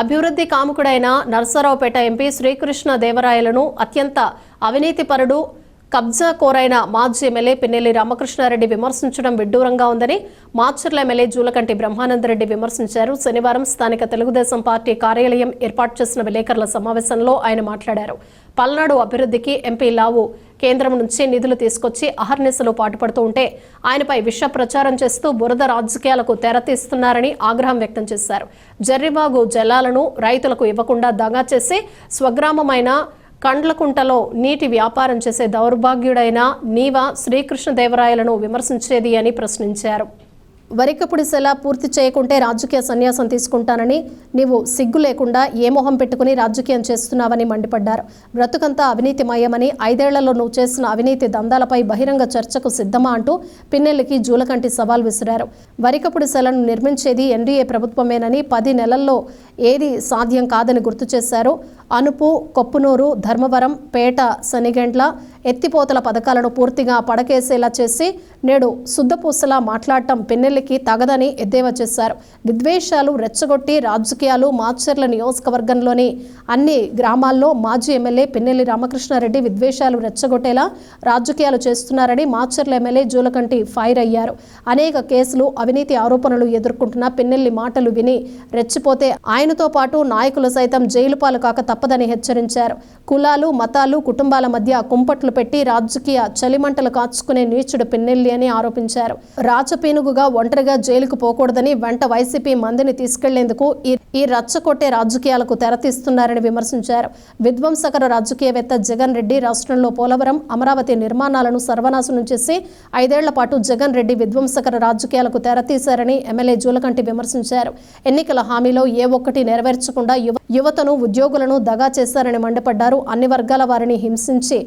అభివృద్ధి కాముకుడైన నర్సరావుపేట ఎంపీ శ్రీకృష్ణ దేవరాయలను అత్యంత అవినీతిపరుడు కబ్జా కోరైన మాజీ ఎమ్మెల్యే పిన్నెల్లి రామకృష్ణారెడ్డి విమర్శించడం విడ్డూరంగా ఉందని మాచర్ల ఎమ్మెల్యే జూలకంటి బ్రహ్మానందరెడ్డి విమర్శించారు. శనివారం స్థానిక తెలుగుదేశం పార్టీ కార్యాలయం ఏర్పాటు చేసిన విలేకరుల సమావేశంలో ఆయన మాట్లాడారు. పల్నాడు అభివృద్ధికి ఎంపీ లావు కేంద్రం నుంచి నిధులు తీసుకొచ్చి అహర్నిశలు పాటుపడుతూ ఉంటే ఆయనపై విష ప్రచారం చేస్తూ బురద రాజకీయాలకు తెరతీస్తున్నారని ఆగ్రహం వ్యక్తం చేశారు. జర్రిబాగు జలాలను రైతులకు ఇవ్వకుండా దగా చేసి స్వగ్రామమైన కండ్లకుంటలో నీటి వ్యాపారం చేసే దౌర్భాగ్యుడైన నీవ శ్రీకృష్ణదేవరాయలను విమర్శించేది అని ప్రశ్నించారు. వరికపుడి సెల పూర్తి చేయకుంటే రాజకీయ సన్యాసం తీసుకుంటానని నీవు సిగ్గు లేకుండా ఏ మొహం పెట్టుకుని రాజకీయం చేస్తున్నావని మండిపడ్డారు. బ్రతుకంతా అవినీతిమయమని ఐదేళ్ళలో నువ్వు చేసిన అవినీతి దందాలపై బహిరంగ చర్చకు సిద్ధమా అంటూ పిన్నెల్లికి జూలకంటి సవాల్ విసిరారు. వరికపుడి సెలను నిర్మించేది ఎన్డీఏ ప్రభుత్వమేనని పది నెలల్లో ఏది సాధ్యం కాదని గుర్తు చేశారు. అనుపు కొప్పునూరు ధర్మవరం పేట శనిగెండ్ల ఎత్తిపోతల పథకాలను పూర్తిగా పడకేసేలా చేసి నేడు శుద్ధపూసలా మాట్లాడటం పిన్నెల్లికి తగదని ఎద్దేవా చేశారు. విద్వేషాలు రెచ్చగొట్టి రాజకీయాలు మాచర్ల నియోజకవర్గంలోని అన్ని గ్రామాల్లో మాజీ ఎమ్మెల్యే పిన్నెల్లి రామకృష్ణారెడ్డి విద్వేషాలు రెచ్చగొట్టేలా రాజకీయాలు చేస్తున్నారని మాచర్ల ఎమ్మెల్యే జూలకంటి ఫైర్ అయ్యారు. అనేక కేసులు అవినీతి ఆరోపణలు ఎదుర్కొంటున్న పిన్నెల్లి మాటలు విని రెచ్చిపోతే ఆయనతో పాటు నాయకులు సైతం జైలు పాలు కాక తప్పదని హెచ్చరించారు. కులాలు మతాలు కుటుంబాల మధ్య కుంపట్లు పెట్టి రాజకీయ చలిమంటలు కాచుకునే నీచుడు పిన్నెల్లి అని ఆరోపించారు. రాచపీనుగుగా ఒంటరిగా జైలుకు పోకూడదని వెంట వైసీపీ మందిని తీసుకెళ్ళేందుకు ఈ రచ్చకొట్టే రాజకీయాలకు తెరతీస్తున్నారని విమర్శించారు. విధ్వంసకర రాజకీయవేత్త జగన్ రెడ్డి రాష్ట్రంలో పోలవరం అమరావతి నిర్మాణాలను సర్వనాశనం చేసి ఐదేళ్ళ పాటు జగన్ రెడ్డి విధ్వంసకర రాజకీయాలకు తెరతీశారని ఎమ్మెల్యే జూలకంటి విమర్శించారు. ఎన్నికల హామీలో ఏ ఒక్కటి నెరవేర్చకుండా యువతను ఉద్యోగులను దగా చేశారని మండిపడ్డారు. అన్ని వర్గాల వారిని హింసించి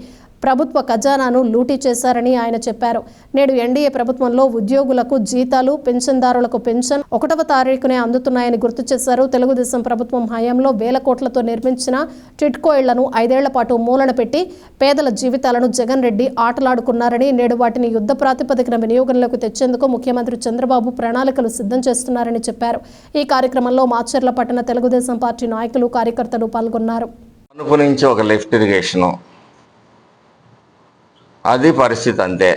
ప్రభుత్వ ఖజానాను లూటీ చేశారని ఆయన చెప్పారు. నేడు ఎన్డీఏ ప్రభుత్వంలో ఉద్యోగులకు జీతాలు పెన్షన్దారులకు పెన్షన్ ఒకటవ తారీఖునే అందుతున్నాయని గుర్తు చేశారు. తెలుగుదేశం ప్రభుత్వం హయాంలో వేల కోట్లతో నిర్మించిన టిట్కో ఇళ్ళను ఐదేళ్ళ పాటు మూలన పెట్టి పేదల జీవితాలను జగన్ రెడ్డి ఆటలాడుకున్నారని నేడు వాటిని యుద్ధ ప్రాతిపదికన వినియోగంలోకి తెచ్చేందుకు ముఖ్యమంత్రి చంద్రబాబు ప్రణాళికలు సిద్ధం చేస్తున్నారని చెప్పారు. ఈ కార్యక్రమంలో మాచర్ల పట్టణ తెలుగుదేశం పార్టీ నాయకులు కార్యకర్తలు పాల్గొన్నారు. అనుపు ఒక లిఫ్ట్ ఇరిగేషను అది పరిస్థితి అంతే.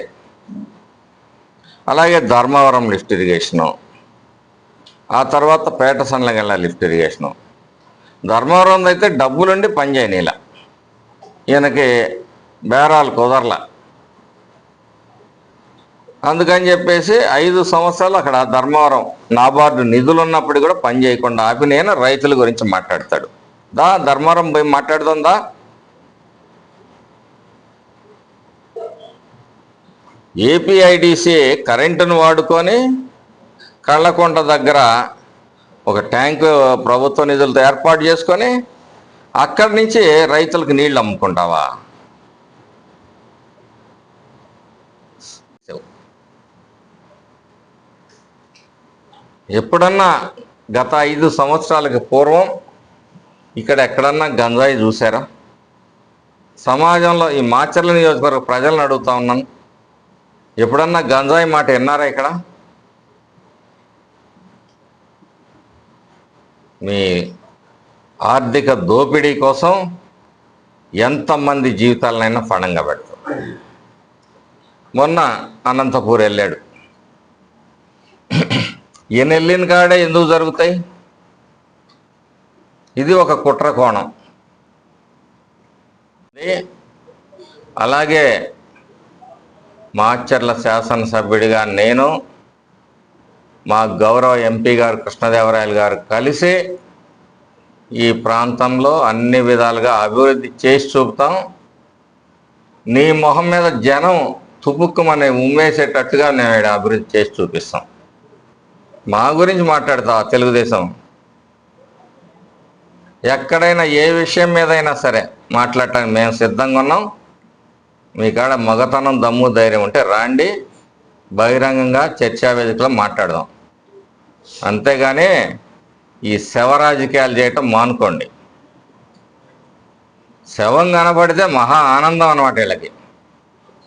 అలాగే ధర్మవరం లిఫ్ట్ ఇరిగేషను. ఆ తర్వాత పేట సన్నగల్ల లిఫ్ట్ ఇరిగేషను. ధర్మవరం అయితే డబ్బులుండి పని చేయనీల ఈయనకి బేరాలు కుదరల. అందుకని చెప్పేసి ఐదు సంవత్సరాలు అక్కడ ధర్మవరం నాబార్డు నిధులు ఉన్నప్పుడు కూడా పని చేయకుండా ఆపి నేను రైతుల గురించి మాట్లాడతాడు. దా ధర్మవరం పోయి మాట్లాడుతుందా ఏపీఐడిసి కరెంటును వాడుకొని కళ్ళకొండ దగ్గర ఒక ట్యాంకు ప్రభుత్వ నిధులతో ఏర్పాటు చేసుకొని అక్కడి నుంచి రైతులకు నీళ్ళు అమ్ముకుంటావా? ఎప్పుడన్నా గత ఐదు సంవత్సరాలకు పూర్వం ఇక్కడ ఎక్కడన్నా గంజాయి చూసారా సమాజంలో ఈ మాచర్ల నియోజకవర్గ ప్రజలను అడుగుతా ఉన్నాను. ఎప్పుడన్నా గంజాయి మాట విన్నారా ఇక్కడ? మీ ఆర్థిక దోపిడీ కోసం ఎంతమంది జీవితాలనైనా పణంగా పెడతారు. మొన్న అనంతపూర్ వెళ్ళాడు. ఈయన వెళ్ళిన కాడే ఎందుకు జరుగుతాయి? ఇది ఒక కుట్ర కోణం. అలాగే మాచర్ల శాసనసభ్యుడిగా నేను మా గౌరవ ఎంపీ గారు కృష్ణదేవరాయలు గారు కలిసి ఈ ప్రాంతంలో అన్ని విధాలుగా అభివృద్ధి చేసి చూపుతాం. నీ మొహం మీద జనం తుపుక్కుమని ఉమ్మేసేటట్టుగా మేము ఈడ అభివృద్ధి చేసి చూపిస్తాం. మా గురించి మాట్లాడతా తెలుగుదేశం? ఎక్కడైనా ఏ విషయం మీదైనా సరే మాట్లాడటానికి మేము సిద్ధంగా ఉన్నాం. మీ కాడ మగతనం దమ్ము ధైర్యం ఉంటే రాండి. బహిరంగంగా చర్చా వేదికలో మాట్లాడదాం. అంతేగాని ఈ శవ రాజకీయాలు చేయటం మానుకోండి. శవం కనబడితే మహా ఆనందం అనమాట వీళ్ళకి.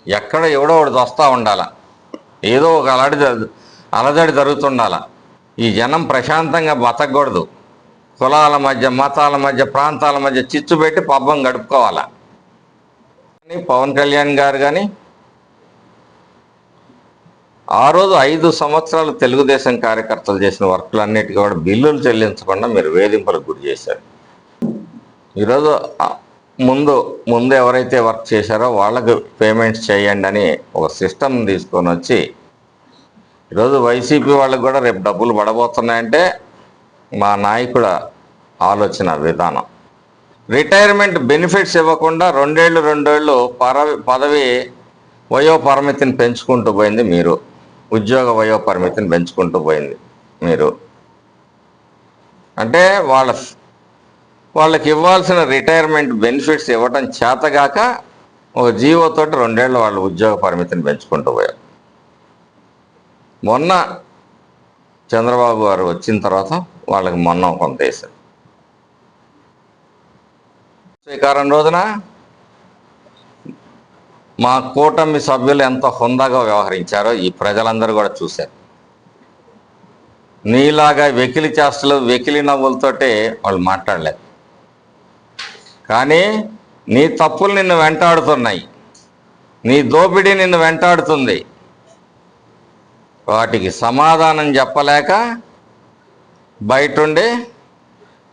ఎక్కడ ఎవడో ఒకటి వస్తూ ఉండాల. ఏదో ఒక అలడి అలజడి జరుగుతుండాల. ఈ జనం ప్రశాంతంగా బతకూడదు కులాల మధ్య మతాల మధ్య ప్రాంతాల మధ్య చిచ్చు పెట్టి పబ్బం గడుపుకోవాలా. పవన్ కళ్యాణ్ గారు కానీ ఆ రోజు ఐదు సంవత్సరాలు తెలుగుదేశం కార్యకర్తలు చేసిన వర్క్లన్నిటికీ కూడా బిల్లులు చెల్లించకుండా మీరు వేధింపులకు గురి చేశారు. ఈరోజు ముందు ముందు ఎవరైతే వర్క్ చేశారో వాళ్ళకు పేమెంట్స్ చేయండి అని ఒక సిస్టమ్ తీసుకొని వచ్చి ఈరోజు వైసీపీ వాళ్ళకు కూడా రేపు డబ్బులు పడబోతున్నాయంటే మా నాయకుడ ఆలోచన విధానం. రిటైర్మెంట్ బెనిఫిట్స్ ఇవ్వకుండా రెండేళ్ళు రెండేళ్ళు పరవి పదవి వయో పరిమితిని పెంచుకుంటూ పోయింది మీరు. ఉద్యోగ వయో పరిమితిని పెంచుకుంటూ పోయింది మీరు. అంటే వాళ్ళ వాళ్ళకి ఇవ్వాల్సిన రిటైర్మెంట్ బెనిఫిట్స్ ఇవ్వటం చేతగాక ఒక జీవోతోటి రెండేళ్ళు వాళ్ళ ఉద్యోగ పరిమితిని పెంచుకుంటూ పోయారు. మొన్న చంద్రబాబు గారు వచ్చిన తర్వాత వాళ్ళకి మొన్న కొంత వేశారు స్వీకారం రోజున మా కూటమి సభ్యులు ఎంత హుందాగా వ్యవహరించారో ఈ ప్రజలందరూ కూడా చూశారు. నీలాగా వెకిలి చేష్టలు వెకిలి నవ్వులతోటే వాళ్ళు మాట్లాడలేదు. కానీ నీ తప్పులు నిన్ను వెంటాడుతున్నాయి. నీ దోపిడీ నిన్ను వెంటాడుతుంది. వాటికి సమాధానం చెప్పలేక బయటుండి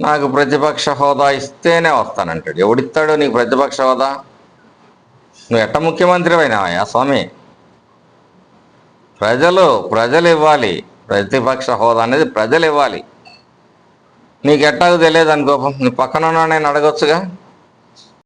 నాకు ప్రతిపక్ష హోదా ఇస్తేనే వస్తానంటాడు. ఎవడిస్తాడు నీకు ప్రతిపక్ష హోదా? నువ్వు ఎట్ట ముఖ్యమంత్రి అయినావయ్యా స్వామి? ప్రజలు ప్రజలు ఇవ్వాలి. ప్రతిపక్ష హోదా అనేది ప్రజలు ఇవ్వాలి. నీకు ఎట్టాగో తెలియదు అనుకోపం. నీ పక్కన ఉన్న నేను అడగొచ్చుగా?